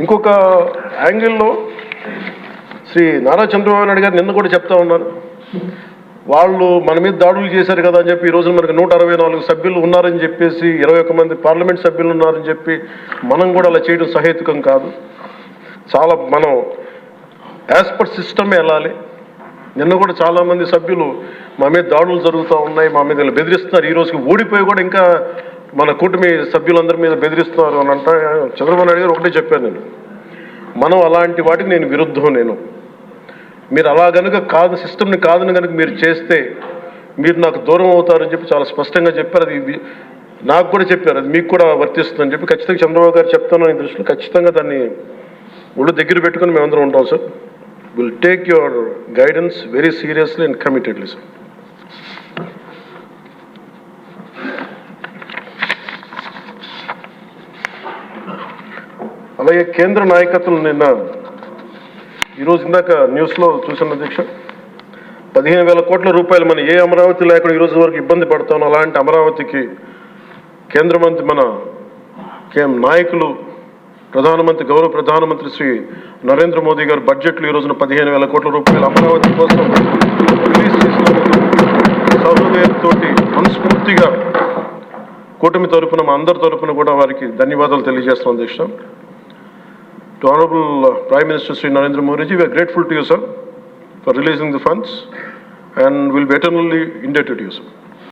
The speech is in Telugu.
ఇంకొక యాంగిల్లో శ్రీ నారా చంద్రబాబు నాయుడు గారు నిన్న కూడా చెప్తా ఉన్నారు. వాళ్ళు మన మీద దాడులు చేశారు కదా అని చెప్పి ఈ రోజు మనకు నూట అరవై నాలుగు సభ్యులు ఉన్నారని చెప్పేసి ఇరవై ఒక్క మంది పార్లమెంట్ సభ్యులు ఉన్నారని చెప్పి మనం కూడా అలా చేయడం సహేతుకం కాదు. చాలా మనం యాజ్ పర్ సిస్టమే వెళ్ళాలి. నిన్న కూడా చాలామంది సభ్యులు మా మీద దాడులు జరుగుతూ ఉన్నాయి మా మీద ఇలా బెదిరిస్తున్నారు. ఈ రోజుకి ఓడిపోయి కూడా ఇంకా మన కూటమి సభ్యులందరి మీద బెదిరిస్తున్నారు అని అంటే చంద్రబాబు నాయుడు గారు ఒకటే చెప్పాను నేను. మనం అలాంటి వాటికి నేను విరుద్ధం నేను. మీరు అలా గనుక కాదు సిస్టమ్ని కాదని కనుక మీరు చేస్తే మీరు నాకు దూరం అవుతారని చెప్పి చాలా స్పష్టంగా చెప్పారు. అది నాకు కూడా చెప్పారు. అది మీకు కూడా వర్తిస్తుందని చెప్పి ఖచ్చితంగా చంద్రబాబు గారు చెప్తాను దృష్టిలో ఖచ్చితంగా దాన్ని ఒళ్ళు దగ్గర పెట్టుకుని మేమందరం ఉంటాం sir. Will take your guidance very seriously and committedly sir అలాగే కేంద్ర నాయకత్వం నిన్న ఈరోజు ఇందాక న్యూస్లో చూసిన అధ్యక్ష. పదిహేను వేల కోట్ల రూపాయలు మన ఏ అమరావతి లేకుండా ఈరోజు వరకు ఇబ్బంది పడతాం అలాంటి అమరావతికి కేంద్ర మంత్రి మన కేం నాయకులు ప్రధానమంత్రి గౌరవ ప్రధానమంత్రి శ్రీ నరేంద్ర మోదీ గారు బడ్జెట్లో ఈ రోజున పదిహేను వేల కోట్ల రూపాయలు అమరావతి కోసం రిలీజ్ చేసినందుకు సహృదయంతో మనస్ఫూర్తిగా కూటమి తరఫున మా అందరి తరపున కూడా వారికి ధన్యవాదాలు తెలియజేస్తున్నాం అధ్యక్ష. To Honorable uh, Prime Minister Sri Narendra Modi we are grateful to you, sir, for releasing the funds and will be eternally indebted to you, sir.